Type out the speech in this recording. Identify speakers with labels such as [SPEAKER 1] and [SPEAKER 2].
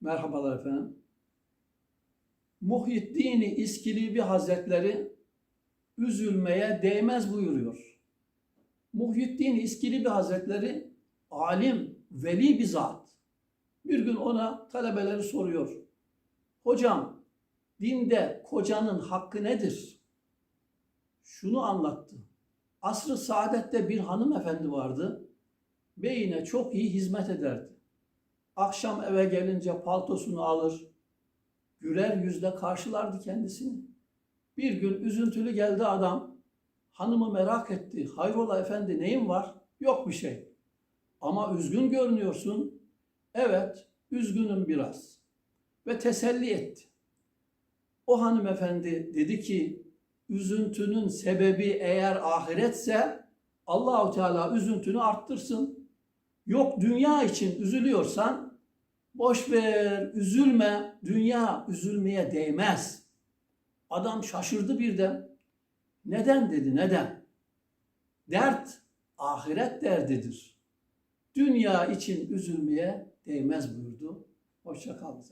[SPEAKER 1] Merhabalar efendim. Muhyiddin İskilibi Hazretleri üzülmeye değmez buyuruyor. Muhyiddin İskilibi Hazretleri alim, veli bir zat. Bir gün ona talebeleri soruyor. Hocam, dinde kocanın hakkı nedir? Şunu anlattı. Asr-ı saadette bir hanımefendi vardı. Beyine çok iyi hizmet ederdi. Akşam eve gelince paltosunu alır, güler yüzle karşılardı kendisini. Bir gün üzüntülü geldi adam. Hanımı merak etti. Hayrola efendi neyin var? Yok bir şey. Ama üzgün görünüyorsun. Evet, üzgünüm biraz. Ve teselli etti. O hanımefendi dedi ki, üzüntünün sebebi eğer ahiretse Allahu Teala üzüntünü arttırsın. Yok dünya için üzülüyorsan boş ver, üzülme. Dünya üzülmeye değmez. Adam şaşırdı birden. Neden dedi, neden? Dert ahiret derdidir. Dünya için üzülmeye değmez buyurdu. Hoşça kalın.